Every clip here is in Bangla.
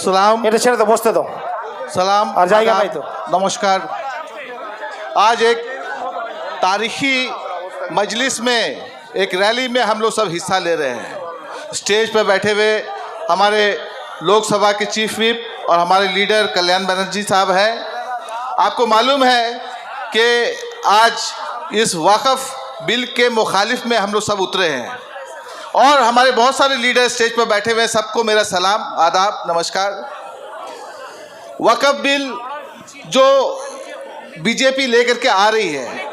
सलाम এটা ছেড়ে তো বসতে দাও सलाम और जाएगा आदाब, भाई तो। नमस्कार आज एक तारीखी मजलिस में एक रैली में हम लोग सब हिस्सा ले रहे हैं स्टेज पर बैठे हुए हमारे लोकसभा के चीफ विप और हमारे लीडर कल्याण बनर्जी साहब हैं आपको मालूम है कि आज इस वाकफ़ बिल के मुखालिफ में हम लोग सब उतरे हैं और हमारे बहुत सारे लीडर स्टेज पर बैठे हुए सबको मेरा सलाम, आदाब, नमस्कार। वक़फ़ बिल जो बीजेपी लेकर के आ रही है,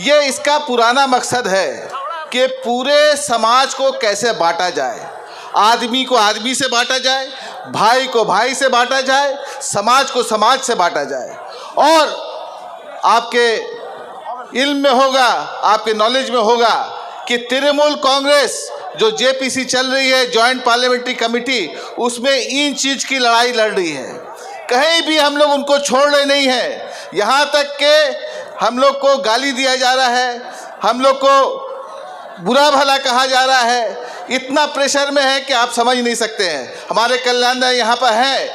ये इसका पुराना मकसद है कि पूरे समाज को कैसे बांटा जाए। आदमी को आदमी से बांटा जाए, भाई को भाई से बांटा जाए, समाज को समाज से बांटा जाए। और आपके इल्म में होगा, आपके नॉलेज में होगा कि तृणमूल कांग्रेस जो जेपीसी चल रही है जॉइंट पार्लियामेंट्री कमेटी उसमें इन चीज़ की लड़ाई लड़ रही है। कहीं भी हम लोग उनको छोड़ रहे नहीं हैं। यहाँ तक कि हम लोग को गाली दिया जा रहा है, हम लोग को बुरा भला कहा जा रहा है। इतना प्रेशर में है कि आप समझ नहीं सकते हैं। हमारे कल्याण यहाँ पर हैं।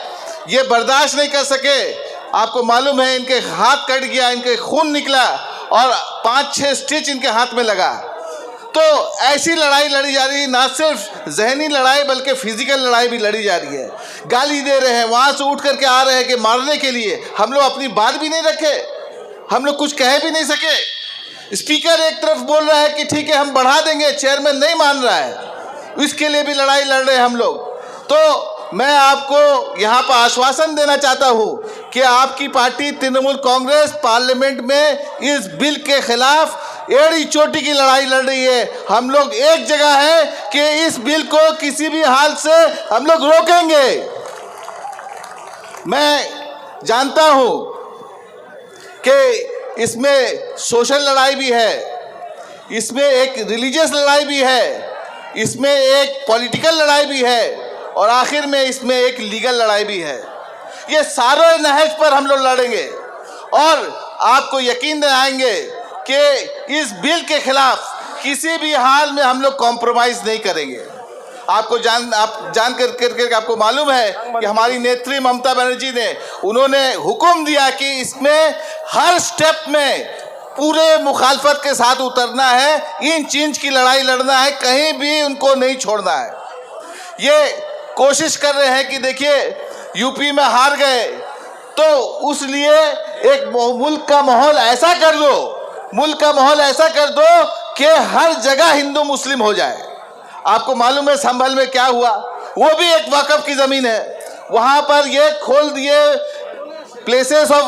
ये बर्दाश्त नहीं कर सके। आपको मालूम है, इनके हाथ कट गया, इनके खून निकला और पाँच छः स्टिच इनके हाथ में लगा। तो ऐसी लड़ाई लड़ी जा रही है, ना सिर्फ़ जहनी लड़ाई, बल्कि फ़िज़िकल लड़ाई भी लड़ी जा रही है। गाली दे रहे हैं, वहाँ से उठ करके आ रहे हैं कि मारने के लिए हम लोग अपनी बात भी नहीं रखे, हम लोग कुछ कह भी नहीं सके। स्पीकर एक तरफ़ बोल रहा है कि ठीक है, हम बढ़ा देंगे, चेयरमैन नहीं मान रहा है। इसके लिए भी लड़ाई लड़ रहे हैं हम लोग। तो मैं आपको यहाँ पर आश्वासन देना चाहता हूँ कि आपकी पार्टी तृणमूल कांग्रेस पार्लियामेंट में इस बिल के खिलाफ एड़ी चोटी की लड़ाई लड़ रही है। हम लोग एक जगह है कि इस बिल को किसी भी हाल से हम लोग रोकेंगे। मैं जानता हूँ कि इसमें सोशल लड़ाई भी है, इसमें एक रिलीजियस लड़ाई भी है, इसमें एक पॉलिटिकल लड़ाई भी है। और आखिर में इसमें एक लीगल लड़ाई भी है। ये सारे नहज पर हम लोग लड़ेंगे और आपको यकीन दिलाएँगे कि इस बिल के खिलाफ किसी भी हाल में हम लोग कॉम्प्रोमाइज़ नहीं करेंगे। आपको जान, आप जान कर कर करके आपको मालूम है कि हमारी नेत्री ममता बनर्जी ने, उन्होंने हुक्म दिया कि इसमें हर स्टेप में पूरे मुखालफत के साथ उतरना है, इन चीज़ की लड़ाई लड़ना है, कहीं भी उनको नहीं छोड़ना है। ये कोशिश कर रहे हैं कि देखिए, यूपी में हार गए तो उस लिए एक मुल्क का माहौल ऐसा कर दो, मुल्क का माहौल ऐसा कर दो कि हर जगह हिंदू मुस्लिम हो जाए। आपको मालूम है संभल में क्या हुआ? वो भी एक वक़फ़ की ज़मीन है। वहाँ पर ये खोल दिए प्लेसेस ऑफ़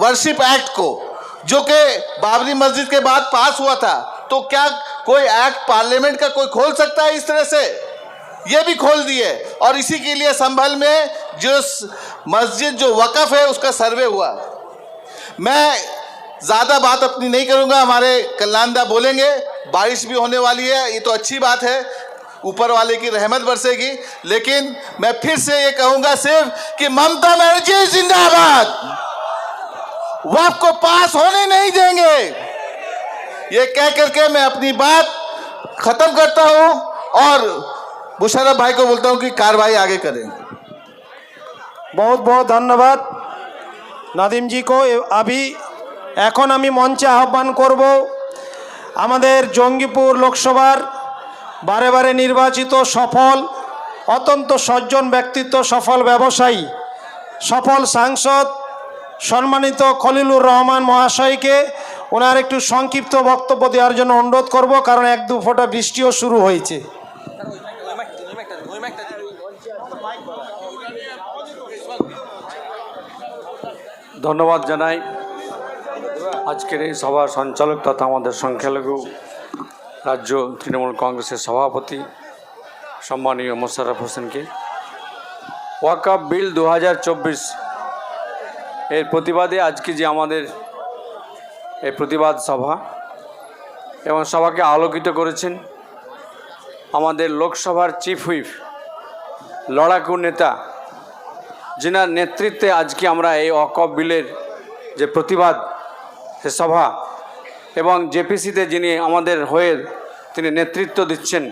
वर्शिप एक्ट को, जो कि बाबरी मस्जिद के बाद पास हुआ था। तो क्या कोई एक्ट पार्लियामेंट का कोई खोल सकता है इस तरह से? ये भी खोल दिए। और इसी के लिए संभल में जो मस्जिद जो वक़फ़ है, उसका सर्वे हुआ। मैं ज़्यादा बात अपनी नहीं करूँगा, हमारे कल्याणदा बोलेंगे, बारिश भी होने वाली है, ये तो अच्छी बात है, ऊपर वाले की रहमत बरसेगी। लेकिन मैं फिर से ये कहूँगा सिर्फ़ कि ममता बनर्जी जिंदाबाद। वक्त को पास होने नहीं देंगे। ये कह करके मैं अपनी बात ख़त्म करता हूँ और मुशर्रफ भाई को बोलता हूँ कि कार्रवाई आगे करें বহুত বহুত ধন্যবাদ নাদিমজিকে আমি এখন আমি মঞ্চে আহ্বান করব আমাদের জঙ্গিপুর লোকসভার বারে বারে নির্বাচিত সফল অত্যন্ত সজ্জন ব্যক্তিত্ব সফল ব্যবসায়ী সফল সাংসদ সম্মানিত খলিলুর রহমান মহাশয়কে ওনার একটু সংক্ষিপ্ত বক্তব্য দেওয়ার জন্য অনুরোধ করব কারণ এক দু ফোঁটা বৃষ্টিও শুরু হয়েছে ধন্যবাদ জানাই। আজকের এই সভার সঞ্চালক তথা আমাদের সংখ্যালঘু রাজ্য তৃণমূল কংগ্রেসের সভাপতি সম্মানীয় মোশাররফ হোসেনকে। ওয়াকাপ বিল দু হাজার চব্বিশ এর প্রতিবাদে আজকে যে আমাদের এই প্রতিবাদ সভা এবং সভাকে আলোকিত করেছেন আমাদের লোকসভার চিফ হুইপ, লড়াকু নেতা যিনার নেতৃত্বে আজকে আমরা এই অকপ বিলের যে প্রতিবাদ, সে সভা এবং জেপিসিতে যিনি আমাদের হয়ে তিনি নেতৃত্ব দিচ্ছেন,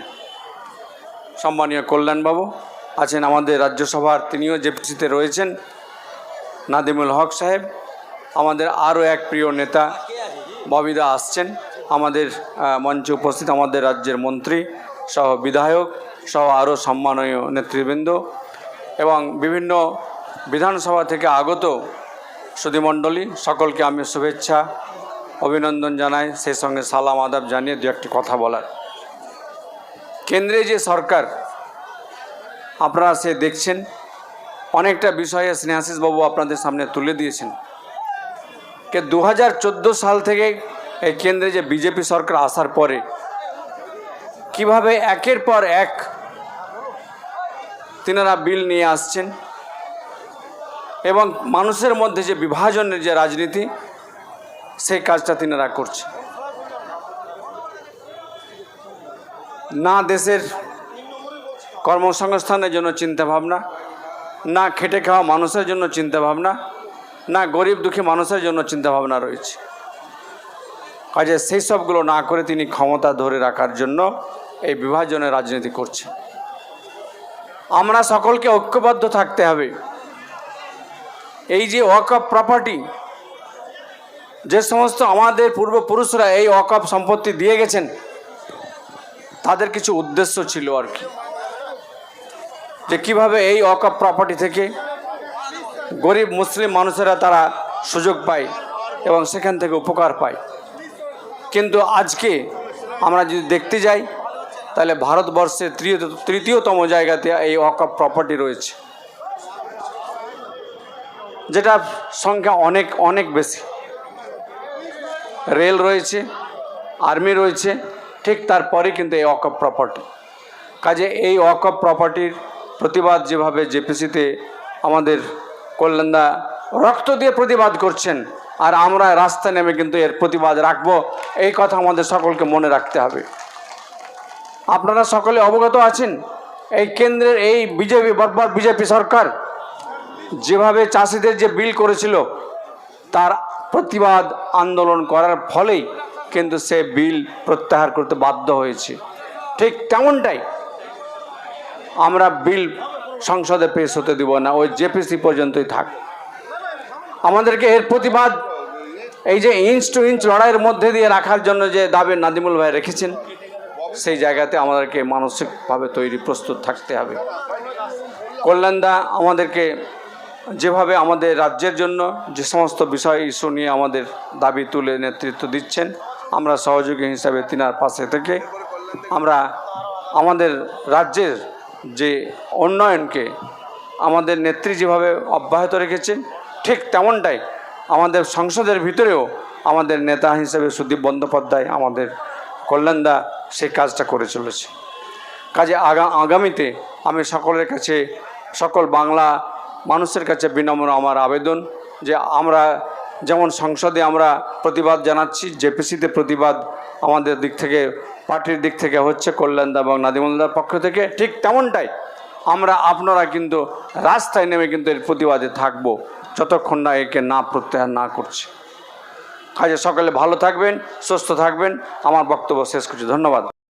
সম্মানীয় কল্যাণবাবু, আছেন আমাদের রাজ্যসভার তিনিও জেপিসিতে রয়েছেন, নাদিমুল হক সাহেব, আমাদের আরও এক প্রিয় নেতা ববিদা আসছেন, আমাদের মঞ্চে উপস্থিত আমাদের রাজ্যের মন্ত্রী সহ বিধায়ক সহ আরও সম্মানীয় নেতৃবৃন্দ এবং বিভিন্ন বিধানসভা থেকে আগত সুধীমণ্ডলী, সকলকে আমি শুভেচ্ছা, অভিনন্দন জানাই। সেই সঙ্গে সালাম আদাব জানিয়ে দু একটি কথা বলার। কেন্দ্রে যে সরকার, আপনারা সে দেখছেন, অনেকটা বিষয়ে স্নেহাশিস বাবু আপনাদের সামনে তুলে দিয়েছেন। কে দু হাজার চোদ্দ সাল থেকে এই কেন্দ্রে যে বিজেপি সরকার আসার পরে, কীভাবে একের পর এক তিনারা বিল নিয়ে আসছেন এবং মানুষের মধ্যে যে বিভাজনের যে রাজনীতি, সেই কাজটা তিনারা করছে না দেশের কর্মসংস্থানের জন্য চিন্তাভাবনা, না খেটে খাওয়া মানুষের জন্য চিন্তাভাবনা, না গরিব দুঃখী মানুষের জন্য চিন্তাভাবনা রয়েছে। কাজে সেই সবগুলো না করে তিনি ক্ষমতা ধরে রাখার জন্য এই বিভাজনের রাজনীতি করছে আমরা সকলকে ঐক্যবদ্ধ থাকতে হবে। এই যে ওয়াকআপ প্রপার্টি যে সমস্ত আমাদের পূর্বপুরুষরা এই ওয়াকআপ সম্পত্তি দিয়ে গেছেন, তাদের কিছু উদ্দেশ্য ছিল আর কি। যে কীভাবে এই অকাপ প্রপার্টি থেকে গরিব মুসলিম মানুষেরা তারা সুযোগ পায় এবং সেখান থেকে উপকার পায়। কিন্তু আজকে আমরা যদি দেখতে যাই, তাহলে ভারতবর্ষের তৃতীয় তৃতীয়তম জায়গাতে এই অকাপ প্রপার্টি রয়েছে। যেটা সংখ্যা অনেক অনেক বেশি। রেল রয়েছে, আর্মি রয়েছে, ঠিক তারপরে কিন্তু এই অকাপ প্রপার্টি কাজে এই অকপ প্রপার্টির প্রতিবাদ যেভাবে জেপিসিতে আমাদের কল্যাণদা রক্ত দিয়ে প্রতিবাদ করছেন, আর আমরা রাস্তায় নেমে কিন্তু এর প্রতিবাদ রাখব, এই কথা আমাদের সকলকে মনে রাখতে হবে। আপনারা সকলে অবগত আছেন, এই কেন্দ্রের এই বিজেপি বর্বর বিজেপি সরকার যেভাবে চাষিদের যে বিল করেছিল, তার প্রতিবাদ আন্দোলন করার ফলেই কিন্তু সে বিল প্রত্যাহার করতে বাধ্য হয়েছে। ঠিক তেমনটাই আমরা বিল সংসদে পেশ হতে দিব না, ওই জেপিসি পর্যন্তই থাক। আমাদেরকে এর প্রতিবাদ, এই যে ইঞ্চ টু ইঞ্চ লড়াইয়ের মধ্যে দিয়ে রাখার জন্য যে দাবি নাদিমুল ভাই রেখেছেন, সেই জায়গাতে আমাদেরকে মানসিকভাবে তৈরি প্রস্তুত থাকতে হবে। কল্যাণদা আমাদেরকে যেভাবে আমাদের রাজ্যের জন্য যে সমস্ত বিষয় ইস্যু নিয়ে আমাদের দাবি তুলে নেতৃত্ব দিচ্ছেন, আমরা সহযোগী হিসাবে তিনার পাশে থেকে আমরা আমাদের রাজ্যের যে উন্নয়নকে আমাদের নেত্রী যেভাবে অব্যাহত রেখেছেন, ঠিক তেমনটাই আমাদের সংসদের ভিতরেও আমাদের নেতা হিসেবে সুদীপ বন্দ্যোপাধ্যায়, আমাদের কল্যাণদা সেই কাজটা করে চলেছে। কাজে আগা, আগামীতে আমি সকলের কাছে সকল বাংলা মানুষের কাছে বিনম্র আমার আবেদন যে আমরা যেমন সংসদে আমরা প্রতিবাদ জানাচ্ছি, জেপিসিতে প্রতিবাদ আমাদের দিক থেকে, পার্টির দিক থেকে হচ্ছে কল্যাণদা এবং নাদিমুল্লার পক্ষ থেকে, ঠিক তেমনটাই আমরা আপনারা কিন্তু রাস্তায় নেমে কিন্তু এর প্রতিবাদে থাকব, যতক্ষণ না একে না প্রত্যাহার না করছে। কাজে সকলে ভালো থাকবেন, সুস্থ থাকবেন, আমার বক্তব্য শেষ করছি, ধন্যবাদ।